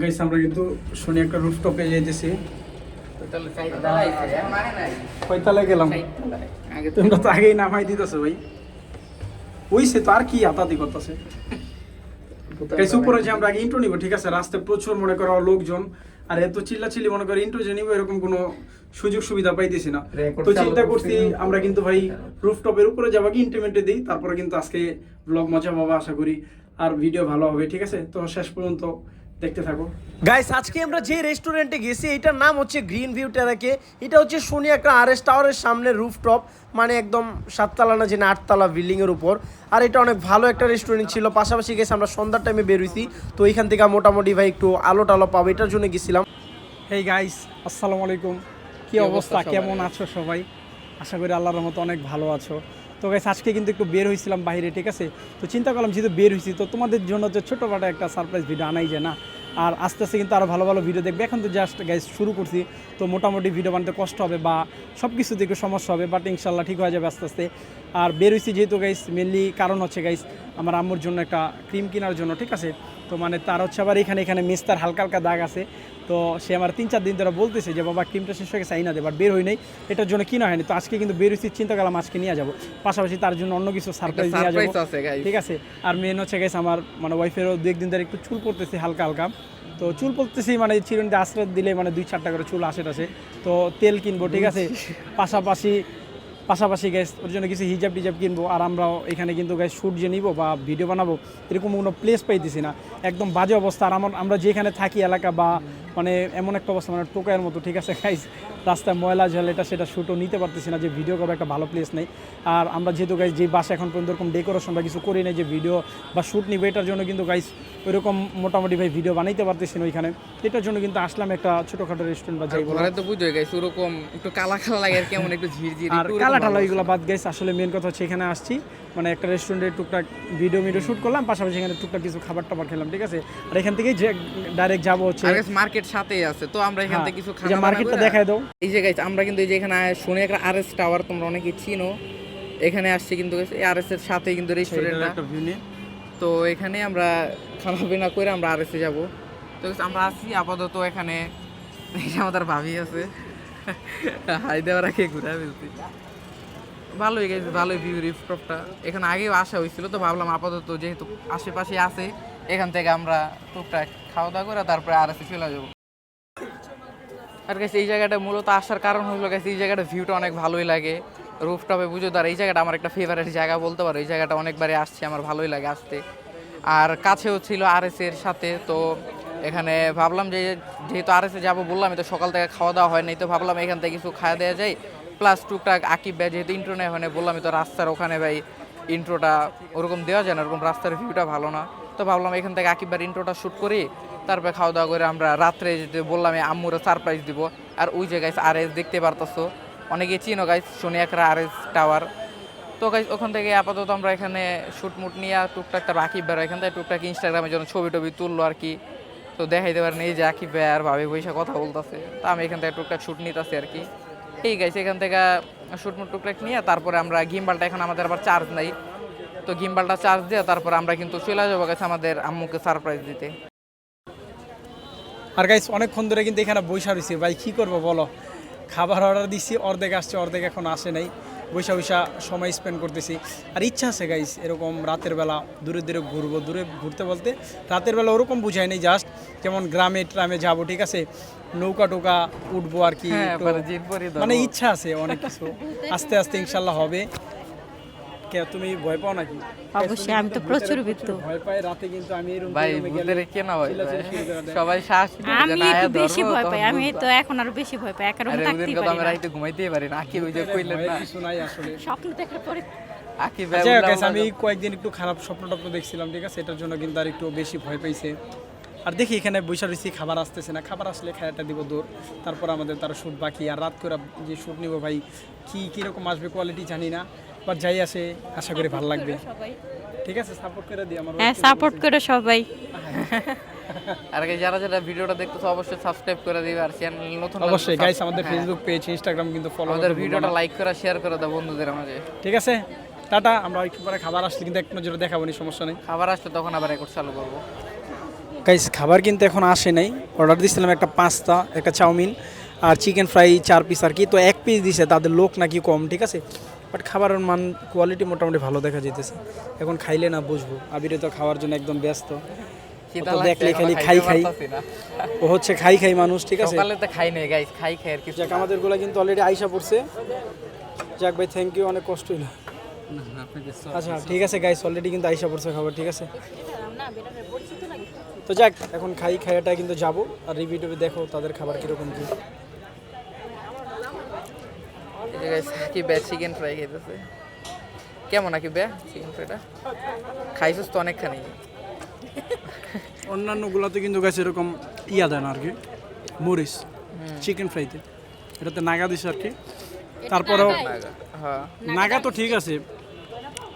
Guys আমরা কিন্তু শনি একটা রুফটপে যাইতেছি। তাহলে চারতলা আইছে, এখন আগে নাই। কয়তালে গেলাম তোমরা তো আগেই নামাই দিতেছো ভাই। ওইসে তো আর কি করতেছে। গাইস উপরে যে আমরা আগে ইন্ট্রো নিব ঠিক আছে? রাস্তায় প্রচুর মনে করো লোকজন। আর এত চিল্লা চিল্লি মনে করো ইন্ট্রো যে নিব এরকম কোনো সুযোগ সুবিধা পাইতেছি না। তো চিন্তা করছি। করছি আমরা কিন্তু ভাই রুফটপের উপরে যাব কি ইন্টিমেন্টে দিই তারপরে কিন্তু আজকে ব্লগ মজা পাবো আশা করি। আর ভিডিও ভালো হবে ঠিক আছে? তো শেষ পর্যন্ত দেখতে থাকো। গাইস আজকে আমরা যে রেস্টুরেন্টে গেছি এটার নাম হচ্ছে গ্রিন ভিউ টেরাকে এটা হচ্ছে শনি একটা আর এস টাওয়ারের সামনে রুফটপ মানে একদম সাততলা না যে না আটতলা বিল্ডিং এর উপর। আর এটা অনেক ভালো একটা রেস্টুরেন্ট ছিল। পাশাপাশি গেছে আমরা সন্ধ্যার টাইমে বেরোইছি তো এখান থেকে মোটামুটি ভাই একটু আলো টালো পাবো। এটার জন্য গেছিলাম। হেই গাইস আসসালামু আলাইকুম। কি অবস্থা? কেমন আছো সবাই? আশা করি আল্লাহর মতো অনেক ভালো আছো। তো গাইস আজকে কিন্তু একটু বের হয়েছিলাম বাইরে, ঠিক আছে? তো চিন্তা করলাম, যেহেতু বের হয়েছি তো তোমাদের জন্য যে ছোটোখাটো একটা সারপ্রাইজ ভিডিও আনাই যায় না? আর আস্তে আস্তে কিন্তু আরও ভালো ভালো ভিডিও দেখবে। এখন তো জাস্ট গাইস শুরু করছি, তো মোটামুটি ভিডিও বানাতে কষ্ট হবে বা সব কিছুতে একটু সমস্যা হবে বাট ইনশাল্লাহ ঠিক হয়ে যাবে আস্তে আস্তে। আর বের হয়েছি যেহেতু গাইস মেনলি কারণ হচ্ছে গাইস আমার আম্মুর জন্য একটা ক্রিম কেনার জন্য, ঠিক আছে? তো মানে তার হচ্ছে আবার এখানে এখানে মেস্তার হালকা হালকা দাগ আছে। তো সে আমার তিন চার দিন ধরে বলতেছে যে বাবা ক্রিমটা শেষ হয়ে গেছে আইনা দে বাট বের হই নাই। এটার জন্য কিনা হয়নি। তো আজকে কিন্তু বের হয়েছি চিন্তা করলাম আজকে নিয়ে যাব। পাশাপাশি তার জন্য অন্য কিছু সারপ্রাইজ নিয়ে যাব। ঠিক আছে? আর মেন হচ্ছে গেছে আমার মানে ওয়াইফেরও দু একদিন ধরে একটু চুল পড়তেছে হালকা হালকা। তো চুল পড়তেছি মানে চিরুনিতে আশ্রয় দিলে মানে দুই চারটা করে চুল আসে টাসে তো তেল কিনবো ঠিক আছে? পাশাপাশি পাশাপাশি গ্যাস ওর জন্য কিছু হিজাব টিজাব কিনবো, আর আমরাও এখানে কিন্তু গ্যাস শ্যুট যে নিবো বা ভিডিও বানাবো, এরকম কোনো প্লেস পাইতেছি না। একদম বাজে অবস্থা। আর আমার আমরা যেখানে থাকি এলাকা বা মানে এমন একটা অবস্থা মানে টোকায়ের মতো ঠিক আছে গাইস রাস্তায় ময়লা জল এটা সেটা শ্যুটও নিতে পারতেছি না যে ভিডিও করব একটা ভালো প্লেস নেই। আর আমরা যেহেতু গাইস যে বাসা এখন পর্যন্ত এরকম ডেকোরেশন বা কিছু করি নাই যে ভিডিও বা শ্যুট নিবো এটার জন্য কিন্তু গাইস ওইরকম মোটামুটি ভাই ভিডিও বানাইতে পারতেছি না ওইখানে। এটার জন্য কিন্তু আসলাম একটা ছোটোখাটো রেস্টুরেন্ট বা যাই বলো। তো বুঝোই গাইস ওরকম একটু কালা কালা লাগে আর কেমন একটু ঝিরঝির আর কালা টালা এগুলো বাদ গেছে আসলে মেন কথা হচ্ছে এখানে আসছি। মানে একটা রেস্টুরেন্টে টুকটাক ভিডিও ভিডিও শ্যুট করলাম পাশাপাশি এখানে টুকটাক কিছু খাবার টাবার খেলাম ঠিক আছে? আর এখান থেকেই যে ডাইরেক্ট যাব হচ্ছে আর মার্কেট সাথেই আছে তো আমরা এখান হ্যাঁ, থেকে কিছু খানা মার্কেটটা দেখায় দাও। এই যে গাইস আমরা কিন্তু এই যে এখানে শুনে একটা আরএস টাওয়ার তোমরা অনেকে চিনো। এখানে আসছি কিন্তু এই আরএস এর সাথে কিন্তু রেস্টুরেন্টটা একটা ভিউ তো এখানে আমরা খানা পিনা করে আমরা আরএসে যাব। তো আমরা আছি আপাতত এখানে। আমাদের ভাবি আছে। হাই দেওয়ার আগে ঘুরে ফেলছি। ভালোই গেছে ভালোই ভিউ রিফটপটা এখানে আগেও আসা হয়েছিল তো ভাবলাম আপাতত যেহেতু আশেপাশে আছে এখান থেকে আমরা টুকটাক খাওয়া দাওয়া করে তারপরে আর এসে চলে যাব। আর গেছে এই জায়গাটা মূলত আসার কারণ হলো গেছে এই জায়গাটা ভিউটা অনেক ভালোই লাগে। রুফটপে বুঝো তার এই জায়গাটা আমার একটা ফেভারিট জায়গা বলতে পারো, এই জায়গাটা অনেকবারই আসছে, আমার ভালোই লাগে আসতে। আর কাছেও ছিল আর এর সাথে, তো এখানে ভাবলাম যে, যেহেতু আর এসে যাব বললাম তো সকাল থেকে খাওয়া দাওয়া হয় নাই, তো ভাবলাম এখান থেকে কিছু খাওয়া দেওয়া যায়। প্লাস টুকটাক আকিব ভাই, যেহেতু ইন্ট্রো নেই হয় বললাম তো রাস্তার ওখানে ভাই ইন্ট্রোটা ওরকম দেওয়া যায় না, ওরকম রাস্তার ভিউটা ভালো না। তো ভাবলাম এখান থেকে আকিবার ইন্ট্রোটা শ্যুট করি। তারপরে খাওয়া দাওয়া করে আমরা রাত্রে যেতে বললাম আম্মুরা সারপ্রাইজ দিব। আর ওই যে গাইস আর এস দেখতে পারতাছো। অনেকে চিনো গাইস শনি একরা আর এস টাওয়ার তো গাইস ওখান থেকে আপাতত আমরা এখানে শ্যুট মুট নিয়ে টুকটাক তার আকিব বের এখান থেকে টুকটাক ইনস্টাগ্রামের জন্য ছবি টবি তুললো আর কি। তো দেখাইতে পারেন, এই যে আকিব ভাই আর ভাবি বৈশা কথা বলতেছে। তো আমি এখান থেকে টুকটাক শ্যুট নিতেছি আর কি। এই গাইস এখান থেকে শ্যুট মুট টুকটাক নিয়ে তারপরে আমরা গিম্বালটা এখন আমাদের আবার চার্জ নাই। তো গিম্বালটা চার্জ দিয়ে তারপর আমরা কিন্তু চলে যাব গেছে আমাদের আম্মুকে সারপ্রাইজ দিতে। আর গাইস অনেকক্ষণ ধরে কিন্তু এখানে বৈশা রয়েছি। ভাই কী করব বলো? খাবার অর্ডার দিচ্ছি অর্ধেক আসছে অর্ধেক এখন আসে নাই। বৈশা বৈশা সময় স্পেন্ড করতেছি। আর ইচ্ছা আছে গাইস এরকম রাতের বেলা দূরে দূরে ঘুরবো। দূরে ঘুরতে বলতে রাতের বেলা ওরকম বুঝাই নেই জাস্ট যেমন গ্রামে ট্রামে যাব ঠিক আছে? নৌকা টোকা উঠবো আর কি হ্যাঁ, ধরবো। মানে ইচ্ছা আছে অনেক কিছু। আস্তে আস্তে ইনশাল্লাহ হবে। কে তুমি ভয় পাও নাকি? অবশ্যই আমি তো প্রচুর ভীতু ভয় পাই রাতে কিন্তু আমি ভাই ভূতের করে দেয়। সবাই শ্বাস আমি একটু বেশি ভয় পাই আমি তো এখন আরও বেশি ভয় পাই ওদের থাকতেই কথা পারি আমরা না। রাইতে ঘুমাইতেই পারি না। আকি ওই যে কইলেন না। কিছু নাই আসলে। স্বপ্ন দেখার পরে। আচ্ছা, আমি কয়েকদিন একটু খারাপ স্বপ্ন টপ্ন দেখছিলাম ঠিক আছে এটার জন্য কিন্তু আর একটু বেশি ভয় পাইছে। আর দেখি এখানে বৈশা রয়েছি খাবার আসতেছে না। খাবার আসলে খায়াটা দিব দূর। তারপর আমাদের তারা শ্যুট বাকি। আর রাত করে যে শ্যুট নিব ভাই কি কীরকম আসবে কোয়ালিটি জানি না। বাট যাই আসে আশা করি ভালো লাগবে। ঠিক আছে সাপোর্ট করে দিই আমার হ্যাঁ সাপোর্ট করে সবাই। আর কি যারা যারা ভিডিওটা দেখতেছো অবশ্যই সাবস্ক্রাইব করে দিবে। আর চ্যানেল নতুন অবশ্যই গাইস আমাদের। ফেসবুক পেজ ইনস্টাগ্রাম কিন্তু ফলো আমাদের ভিডিওটা লাইক করে শেয়ার করে দাও বন্ধুদের মাঝে। ঠিক আছে টাটা আমরা একটু পরে খাবার আসলে কিন্তু এক নজরে দেখাবো নি সমস্যা নেই। খাবার আসলে তখন আবার রেকর্ড চালু করব। গাইস খাবার কিন্তু এখন আসে নাই। অর্ডার দিয়েছিলাম একটা পাস্তা একটা চাউমিন আর চিকেন ফ্রাই চার পিস আর কি। তো এক পিস দিছে তাদের লোক নাকি কম ঠিক আছে? বাট খাবারের মান কোয়ালিটি মোটামুটি ভালো দেখা যেতেছে এখন খাইলে না বুঝব। আবিরে তো খাওয়ার জন্য একদম ব্যস্ত। দেখলে খালি খাই খাই। ও হচ্ছে খাই খাই মানুষ ঠিক আছে? সকালে তো খাই নাই গাইস খাই খাই আর কিছু যাক আমাদেরগুলা কিন্তু অলরেডি আইসা পড়ছে। যাক ভাই থ্যাংক ইউ অনেক কষ্ট হইল। আচ্ছা ঠিক আছে গাইস অলরেডি কিন্তু আইসা পড়ছে খাবার ঠিক আছে? তো যাক এখন খাই খাইয়াটা কিন্তু যাব। আর রিভিউ টিভি দেখো তাদের খাবার কীরকম কি। এই যে কি বে চিকেন ফ্রাই খাইতেছে কেমন নাকি বে চিকেন ফ্রাইটা খাইছিস তো অনেকখানি। অন্যান্য গুলাতে কিন্তু গাছ এরকম ইয়া দেয় না আর কি মরিচ চিকেন ফ্রাইতে এটাতে নাগা দিছে আর কি। তারপরেও হ্যাঁ। নাগা তো ঠিক আছে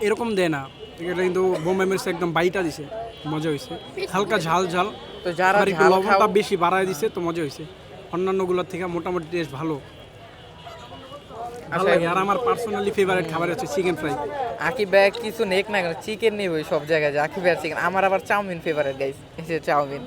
এরকম দেয় না। এটা কিন্তু বোম্বে মরিচ একদম বাইটা দিছে মজা হয়েছে হালকা ঝাল ঝাল। তো যারা লবণটা বেশি বাড়ায় দিছে তো মজা হয়েছে অন্যান্যগুলোর থেকে মোটামুটি টেস্ট ভালো। ভালো আচ্ছা, লাগে। আর আমার পার্সোনালি ফেভারিট খাবার হচ্ছে চিকেন ফ্রাই আকি ব্যাগ কিছু নেক না কেন চিকেন নিব সব জায়গায় যে আকি ব্যাগ চিকেন আমার আবার চাউমিন ফেভারিট গাইস এই যে চাউমিন।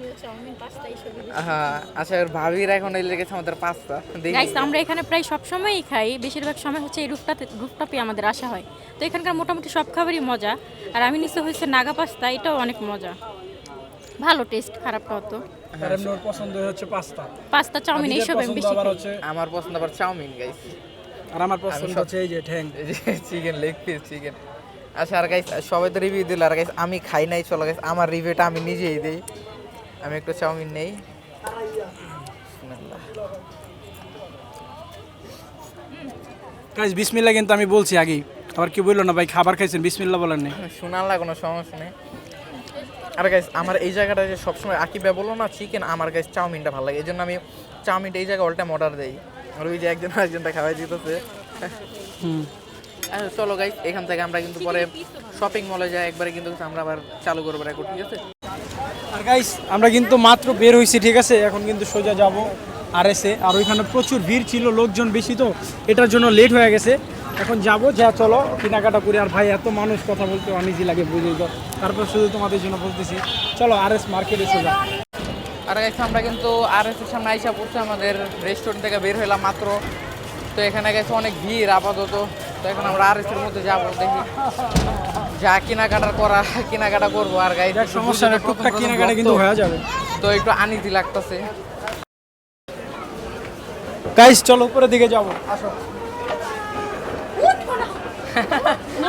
হ্যাঁ আচ্ছা ভাবির এখন এই লেগেছে আমাদের পাস্তা। গাইস আমরা এখানে প্রায় সব সময়ই খাই। বেশিরভাগ সময় হচ্ছে এই রুফটাতে রুফটপে আমাদের আসা হয়। তো এখানকার মোটামুটি সব খাবারই মজা। আর আমি নিশ্চয় হয়েছে নাগা পাস্তা এটাও অনেক মজা। ভালো টেস্ট খারাপটা হতো আর ওর পছন্দ হচ্ছে পাস্তা। পাস্তা চাউমিন এইসব আমি বেশি আমার পছন্দ আবার চাউমিন গাইস আর আমার পছন্দ হচ্ছে এই যে ঠ্যাং। যে চিকেন লেগ পিস চিকেন আচ্ছা আর গাইস সবাই তো রিভিউ দিল। আর গাইস আমি খাই নাই চলো গাইস আমার রিভিউটা আমি নিজেই দিই। আমি একটু চাউমিন নেই। গাইস বিসমিল্লাহ কিন্তু আমি বলছি আগেই। আবার কি বলল না ভাই খাবার খাইছেন বিসমিল্লাহ বলেন নেই। শোনার লাগে কোনো সমস্যা নেই। আর গাইস আমার এই জায়গাটা যে সবসময় আকিবা বলল না চিকেন আমার গাইস চাউমিনটা ভালো লাগে। এই জন্য আমি চাউমিনটা এই জায়গায় অল টাইম অর্ডার দিই। আর ওই যে একজন আরেকজনটা খাওয়াই দিতেছে। হুম। চলো গাইস এখান থেকে আমরা কিন্তু পরে শপিং মলে যাই একবারে কিন্তু আমরা আবার চালু করব রেকর্ড ঠিক আছে? আর গাইস আমরা কিন্তু মাত্র বের হয়েছি ঠিক আছে? এখন কিন্তু সোজা যাব আর এসে আর ওইখানে প্রচুর ভিড় ছিল লোকজন বেশি তো এটার জন্য লেট হয়ে গেছে। এখন যাব যা চলো কেনাকাটা করি। আর ভাই এত মানুষ কথা বলতে অনিজি লাগে বুঝেই তো। তারপর শুধু তোমাদের জন্য বলতেছি চলো আর এস মার্কেটে সোজা। আর গাইস আমরা কিন্তু আর এস এর সামনে আইসা পড়ছে আমাদের রেস্টুরেন্ট থেকে বের হইলাম মাত্র। তো এখানে গেছে অনেক ভিড় আপাতত। তো এখন আমরা আর এস এর মধ্যে যাব দেখি যা কেনাকাটার করা কেনাকাটা করব। আর দেখ সমস্যা টুকটাক কেনাকাটা কিন্তু হয়ে যাবে। তো একটু আনিজি লাগতেছে। গাইস চলো উপরের দিকে যাব। আসো।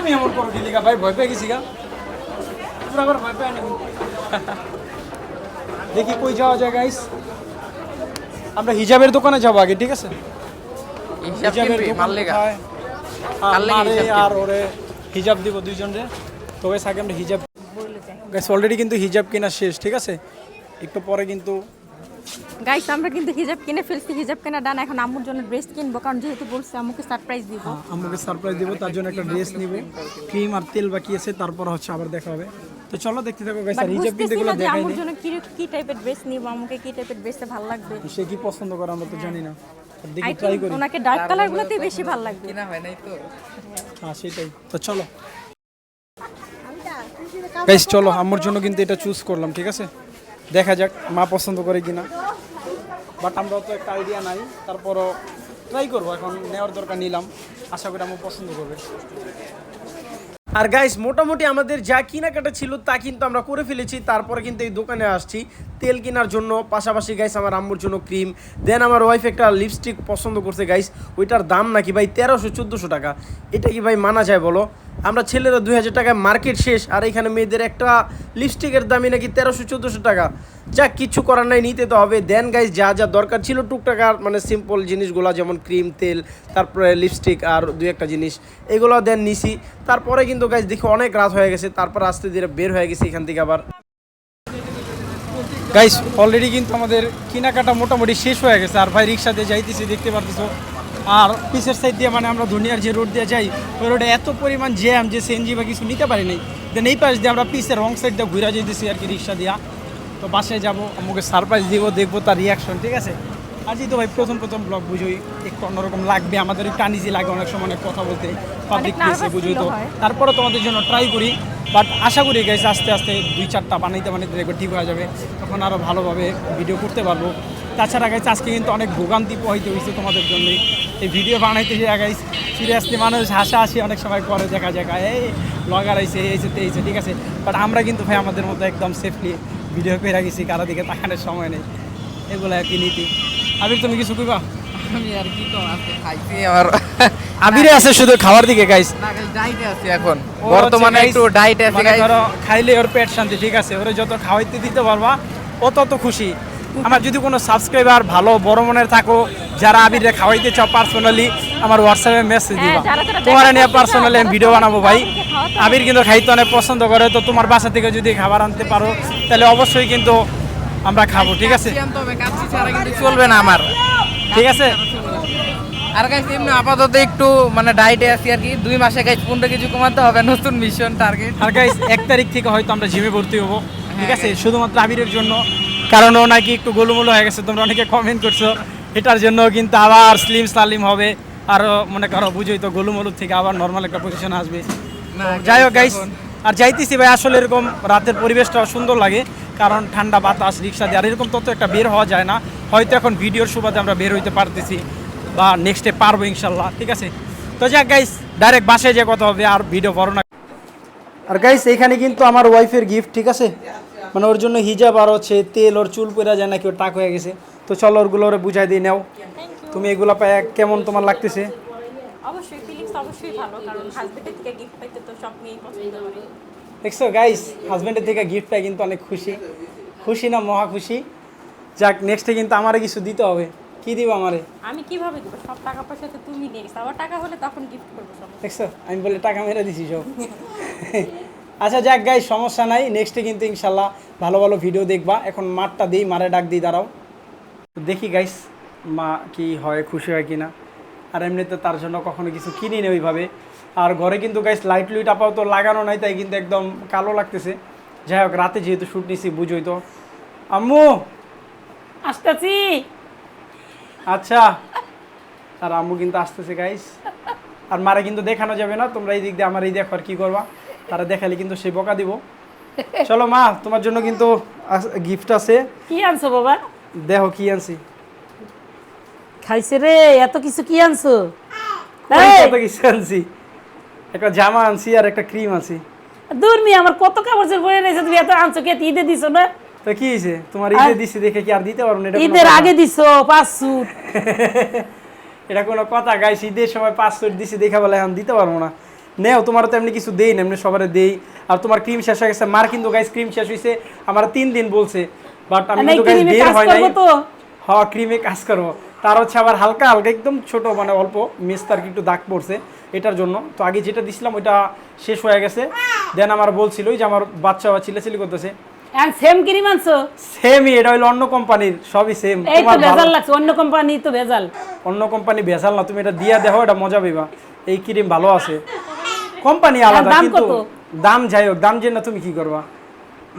আমি এমন করো ভাই ভয় পেয়ে গেছি গা। পুরো আবার ভয় পেয়ে দেখি কই যাওয়া যায় গাইস আমরা হিজাবের দোকানে যাব আগে ঠিক আছে? লেগা? কোথায়? আর ওরে হিজাব দিব দুইজন রে তো গাইস আগে আমরা হিজাব গাইস অলরেডি কিন্তু হিজাব কেনা শেষ ঠিক আছে? একটু পরে কিন্তু গাইস আমরা কিন্তু হিজাব কিনে ফেলছি হিজাব কেনা ডান এখন আম্মুর জন্য ড্রেস কিনবো কারণ যেহেতু বলছে আম্মুকে সারপ্রাইজ দিব। আমাকে সারপ্রাইজ দিব তার জন্য একটা ড্রেস নিব। ক্রিম আর তেল বাকি আছে তারপর হচ্ছে আবার দেখা হবে। তো চলো দেখতে থাকো গাইস আর হিজাব কিন্তু বুঝতেছি এগুলো দেখাই আম্মুর নেই জন্য কি কি টাইপের ড্রেস নিব আম্মুকে কি টাইপের ড্রেসে ভালো লাগবে? সে কি পছন্দ করে আমরা তো জানি না। দেখি ট্রাই করি। ওনাকে ডার্ক কালারগুলোতেই বেশি ভালো লাগবে। কিনা হয় নাই তো। হ্যাঁ সেটাই। তো চলো। গাইস চলো আমার জন্য কিন্তু এটা চুজ করলাম ঠিক আছে? দেখা যাক মা পছন্দ করে কিনা। বাট আমরা তো একটা আইডিয়া নাই তারপরও ট্রাই করব এখন নেওয়ার দরকার নিলাম। আশা করি আমার পছন্দ করবে। আর গাইস মোটামুটি আমাদের যা কেনাকাটা ছিল তা কিন্তু আমরা করে ফেলেছি। তারপরে কিন্তু এই দোকানে আসছি তেল কেনার জন্য। পাশাপাশি গাইস আমার আম্মুর জন্য ক্রিম দেন আমার ওয়াইফ একটা লিপস্টিক পছন্দ করছে গাইস ওইটার দাম নাকি ভাই তেরোশো, চোদ্দোশো টাকা। এটা কি ভাই মানা যায় বলো? আমরা ছেলেরা দুই হাজার টাকায় মার্কেট শেষ, আর এখানে মেয়েদের একটা লিপস্টিকের দামই নাকি তেরোশো, চোদ্দোশো টাকা। যা কিছু করার নাই, নিতে তো হবে। দেন গাইস যা যা দরকার ছিল টুকটাকার মানে সিম্পল জিনিসগুলো, যেমন ক্রিম তেল, তারপরে লিপস্টিক আর দুই একটা জিনিস এগুলো দেন নিছি। তারপরে কিন্তু গাইস দেখি অনেক রাত হয়ে গেছে, তারপর আস্তে ধীরে বের হয়ে গেছে এখান থেকে আবার। গাইস অলরেডি কিন্তু আমাদের কেনাকাটা মোটামুটি শেষ হয়ে গেছে, আর ভাই রিক্সা দিয়ে যাইতেছি, দেখতে পারতেছো। আর পিসের সাইড দিয়ে মানে আমরা দুনিয়ার যে রোড দিয়ে যাই ওই রোডে এত পরিমাণ জ্যাম যে সিএনজি বা কিছু নিতে পারি নাই। দেন এই পাশ দিয়ে আমরা পিসের রং সাইড দিয়ে ঘুরে যেতেছি আর কি রিক্সা দিয়া। তো বাসায় যাব আমাকে সারপ্রাইজ দিব দেখব তার রিয়াকশন ঠিক আছে? আজই তো ভাই প্রথম প্রথম ব্লগ বুঝোই একটু অন্যরকম লাগবে আমাদের একটু আনিজি লাগে অনেক সময় অনেক কথা বলতে পাবলিক প্লেসে বুঝোই তো। তারপরে তোমাদের জন্য ট্রাই করি বাট আশা করি গেছে আস্তে আস্তে দুই চারটা বানাইতে বানাইতে দেখবে ঠিক হয়ে যাবে। তখন আরও ভালোভাবে ভিডিও করতে পারব। তাছাড়া গাইছে আজকে কিন্তু অনেক ভোগান্তি পোহাইতে হয়েছে তোমাদের জন্যই। এই ভিডিও বানাইতে গিয়ে গাইস সিরিয়াসলি মানুষ হাসাহাসি অনেক সময় করে দেখা যায় এই ব্লগার আইসে এইছে তেইছে ঠিক আছে? বাট আমরা কিন্তু ভাই আমাদের মতো একদম সেফলি ভিডিও করে গেছি কারও দিকে তাকানোর সময় নেই। এগুলো আর কি নীতি? আবির তুমি কিছু কইবা? আমি আর কি কম আজকে খাইছি আমার আবিরে আছে শুধু খাওয়ার দিকে গাইস না আছি এখন। বর্তমানে একটু আছি মানে। ধরো খাইলে ওর পেট শান্তি ঠিক আছে? ওরে যত খাওয়াইতে দিতে পারবা ও তত খুশি। আমার যদি কোনো সাবস্ক্রাইবার ভালো বড় মনের থাকো যারা আবিরে খাওয়াইতে চাও পার্সোনালি আমার হোয়াটসঅ্যাপে মেসেজ দিবা। তোমার নিয়ে পার্সোনালি আমি ভিডিও বানাবো ভাই। আবির কিন্তু খাইতে অনেক পছন্দ করে তো তোমার বাসা থেকে যদি খাবার আনতে পারো তাহলে অবশ্যই কিন্তু আমরা খাব ঠিক আছে? চলবে না আমার ঠিক আছে? আর গাইস এমনি আপাতত একটু মানে ডায়েটে আছি আর কি দুই মাসে গাইস পনেরো কেজি কমাতে হবে নতুন মিশন টার্গেট আর গাইস এক তারিখ থেকে হয়তো আমরা জিমে ভর্তি হব ঠিক আছে? হ্যাঁ। শুধুমাত্র আবিরের জন্য। কারণ ও নাকি একটু গোলুমুলো হয়ে গেছে তোমরা অনেকে কমেন্ট করছ এটার জন্য কিন্তু আবার স্লিম সালিম হবে। আর মনে করো বুঝোই তো গোলুমুলু থেকে আবার নর্মাল একটা পজিশন আসবে। যাই হোক গাইস আর যাইতেছি ভাই আসলে এরকম রাতের পরিবেশটা সুন্দর লাগে কারণ ঠান্ডা বাতাস রিক্সা দিয়ে আর এরকম তত একটা বের হওয়া যায় না। হয়তো এখন ভিডিওর সুবাদে আমরা বের হইতে পারতেছি বা নেক্সটে পারব ইনশাল্লাহ ঠিক আছে? তো যাক গাইস ডাইরেক্ট বাসায় যে কথা হবে আর ভিডিও বড় না আর গাইস এইখানে কিন্তু আমার ওয়াইফের গিফট ঠিক আছে? মানে ওর জন্য হিজাব আর হচ্ছে তেল ওর চুল পরে যায় নাকি ওর টাক হয়ে গেছে। তো চলো ওরগুলো ওরে বুঝাই দিয়ে নাও। তুমি এগুলো পায় কেমন তোমার লাগতেছে? অবশ্যই ফিলিংস অবশ্যই ভালো কারণ হাজবেন্ডের থেকে গিফট পাইতে তো সব মেয়েই পছন্দ করে। দেখছ গাইস হাজব্যান্ডের থেকে গিফট পাই কিন্তু অনেক খুশি। খুশি না মহা খুশি। যাক নেক্সটে কিন্তু আমারে কিছু দিতে হবে। কি দিব আমারে? আমি কীভাবে দেবো? সব টাকা পয়সা তো তুমি নিয়ে আমার টাকা হলে তখন গিফট করব সব। দেখছ আমি বলে টাকা মেরে দিছি সব। আচ্ছা যাক গাইস সমস্যা নাই। নেক্সটে কিন্তু ইনশাল্লাহ ভালো ভালো ভিডিও দেখবা। এখন মাঠটা দিই মারে ডাক দিই দাঁড়াও। তো দেখি গাইস মা কি হয় খুশি হয় কিনা। আর এমনিতে তার জন্য কখনো কিছু কিনি নি ওইভাবে। আর ঘরে কিন্তু গাইস লাইট লুইট আপাতত লাগানো নাই তাই কিন্তু একদম কালো লাগতেছে। যাই হোক রাতে যেহেতু শ্যুট নিছি বুঝোই তো। আম্মু! আসতেছি। আচ্ছা আর আম্মু কিন্তু আসতেছে গাইস আর মারে কিন্তু দেখানো যাবে না তোমরা এই দিক দিয়ে আমার এই দেখো আর কি করবা? তারা দেখালে কিন্তু সে বকা দিব। চলো মা তোমার জন্য কিন্তু গিফট আছে। কি আনছো বাবা? দেখো কি আনছি। খাইছে রে এত কিছু কি আনছো? কত কিছু আনছি? একটা জামা আনছি আর একটা ক্রিম আনছি। দূর মি আমার কত কাপড় চোপড় পরে নিয়েছে তুমি এত আনছো কে? এত ঈদে দিছো না? তো কি হয়েছে? তোমার ঈদে দিছি দেখে কি আর দিতে পারব না? ঈদের আগে দিছো পাঁচ সুট এটা কোনো কথা গাইস ঈদের সময় পাঁচ সুট দিছি দেখা বলে এখন দিতে পারব না। নেও তোমার তো এমনি কিছু দেই না এমনি সবারে দেই। আর তোমার ক্রিম শেষ হয়ে গেছে মার কিন্তু গাইস ক্রিম শেষ হয়েছে আমার তিন দিন বলছে। বাট আমি কিন্তু গাইস বের হয় নাই। তো। হ্যাঁ ক্রিমে কাজ করব। তার হচ্ছে আবার হালকা হালকা একদম ছোট মানে অল্প। মেস্তার কি একটু দাগ পড়ছে এটার জন্য। তো আগে যেটা দিছিলাম ওইটা শেষ হয়ে গেছে। দেন আমার বলছিল যে আমার বাচ্চা বা চিল্লাচিল্লি করতেছে। সেম ক্রিম আনছো? সেমই এটা হইল অন্য কোম্পানির সবই সেম এই তো তোমার ভেজাল লাগছে অন্য কোম্পানি তো ভেজাল। অন্য কোম্পানি ভেজাল না তুমি এটা দিয়া দেখো এটা মজা পাইবা। এই ক্রিম ভালো আছে। কোম্পানি আলাদা কিন্তু দাম যাই হোক দাম জেনে তুমি কি করবা?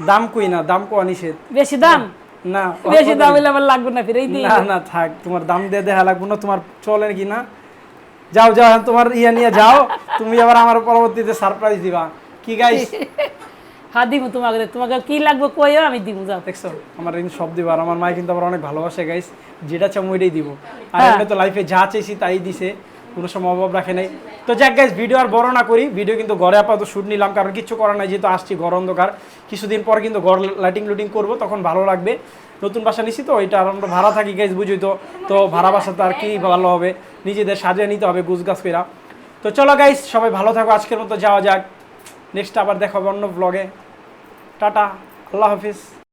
দাম কই না দাম কোয়া নিষেধ? বেশি দাম? না বেশি দাম হইলে আবার লাগবে না ফিরে এই দিয়ে না না থাক তোমার দাম দিয়ে দেখা লাগবে না তোমার চলে কি না? যাও যাও তোমার ইয়ে নিয়ে যাও তুমি আবার আমার পরবর্তীতে সারপ্রাইজ দিবা। কি গাইস হ্যাঁ দিব তোমাকে তোমাকে কি লাগবে কইও আমি দিব যাও। দেখছ আমার কিন্তু সব দিব আর আমার মা কিন্তু আবার অনেক ভালোবাসে গাইস যেটা চাম ওইটাই দিব। আর হ্যাঁ। এমনি তো লাইফে যা চাইছি তাই দিছে। কোনো সময় অভাব রাখে নাই। তো যাক গাইস ভিডিও আর বড় না করি ভিডিও কিন্তু ঘরে আপাতত শুট নিলাম, কারণ কিছু করার নাই, যেহেতু আসছি ঘর অন্ধকার। কিছুদিন পর কিন্তু ঘর লাইটিং লুটিং করব, তখন ভালো লাগবে। নতুন বাসা নিছি তো এটা আমরা ভাড়া থাকি গাইস বুঝি তো। তো ভাড়া বাসা তো আর কি ভালো হবে, নিজেদের সাজিয়ে নিতে হবে গুছ গাছ ফেরা তো চলো গাইস সবাই ভালো থাকো, আজকের মতো যাওয়া যাক। নেক্সট আবার দেখা হবে অন্য ব্লগে টাটা, আল্লাহ হাফিজ।